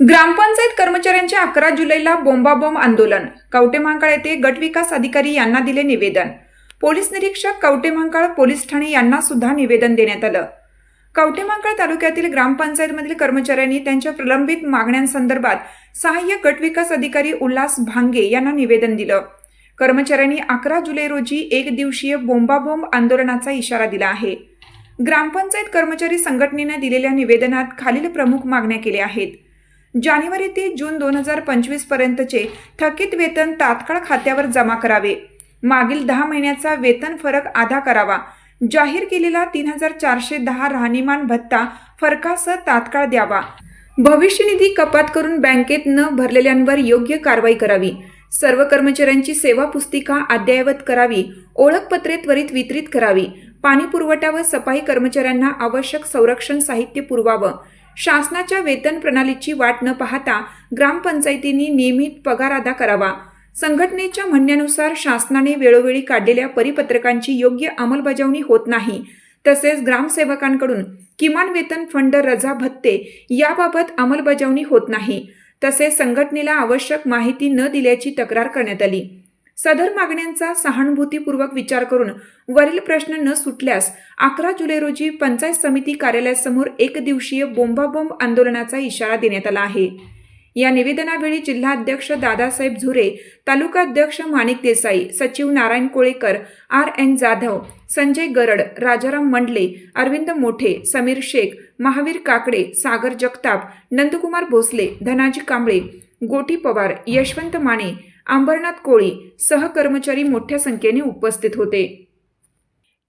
ग्रामपंचायत कर्मचाऱ्यांचे अकरा जुलैला बोंबाबोंब आंदोलन. कवटेमहांकाळ येथे गटविकास अधिकारी यांना दिले निवेदन. पोलीस निरीक्षक कवटेमहांकाळ पोलीस ठाणे यांना सुद्धा निवेदन देण्यात आलं. कवटेमहांकाळ तालुक्यातील ग्रामपंचायतमधील कर्मचाऱ्यांनी त्यांच्या प्रलंबित मागण्यांसंदर्भात सहाय्यक गटविकास अधिकारी उल्हास भांगे यांना निवेदन दिलं. कर्मचाऱ्यांनी अकरा जुलै रोजी एक दिवसीय बोंबाबोंब आंदोलनाचा इशारा दिला आहे. ग्रामपंचायत कर्मचारी संघटनेने दिलेल्या निवेदनात खालील प्रमुख मागण्या केल्या आहेत. जानेवारी ते जून दोन हजार पंचवीस पर्यंतचे थकीत वेतन तात्काळ खात्यावर जमा करावे. मागील दहा महिन्याचा वेतन फरक आधा करावा. जाहीर केलेला तीन हजार चारशे दहा राहणीमान भत्ता फरकासह तात्काळ द्यावा. भविष्य निधी कपात करून बँकेत न भरलेल्यांवर योग्य कारवाई करावी. सर्व कर्मचाऱ्यांची सेवा पुस्तिका अद्ययावत करावी. ओळखपत्रे त्वरित वितरित करावी. पाणी पुरवठा व सफाई कर्मचाऱ्यांना आवश्यक संरक्षण साहित्य पुरवावं. शासनाच्या वेतन प्रणालीची वाट न पाहता ग्रामपंचायतींनी नियमित पगार अदा करावा. संघटनेच्या म्हणण्यानुसार शासनाने वेळोवेळी काढलेल्या परिपत्रकांची योग्य अंमलबजावणी होत नाही. तसेच ग्रामसेवकांकडून किमान वेतन फंड रजा भत्ते याबाबत अंमलबजावणी होत नाही. तसेच संघटनेला आवश्यक माहिती न दिल्याची तक्रार करण्यात आली. सदर मागण्यांचा सहानुभूतीपूर्वक विचार करून वरील प्रश्न न सुटल्यास अकरा जुलै रोजी पंचायत समिती कार्यालयासमोर एक दिवसीय बोंबाबोंब आंदोलनाचा इशारा देण्यात आला आहे. या निवेदनावेळी जिल्हाध्यक्ष दादासाहेब झुरे तालुका अध्यक्ष माणिक देसाई सचिव नारायण कोळेकर आर एन जाधव संजय गरड राजाराम मंडले अरविंद मोठे समीर शेख महावीर काकडे सागर जगताप नंदकुमार भोसले धनाजी कांबळे गोटी पवार यशवंत माने अंबरनाथ कोळी सहकर्मचारी मोठ्या संख्येने उपस्थित होते.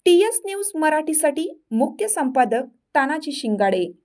टी एस न्यूज मराठीसाठी मुख्य संपादक तानाजी शिंगाडे.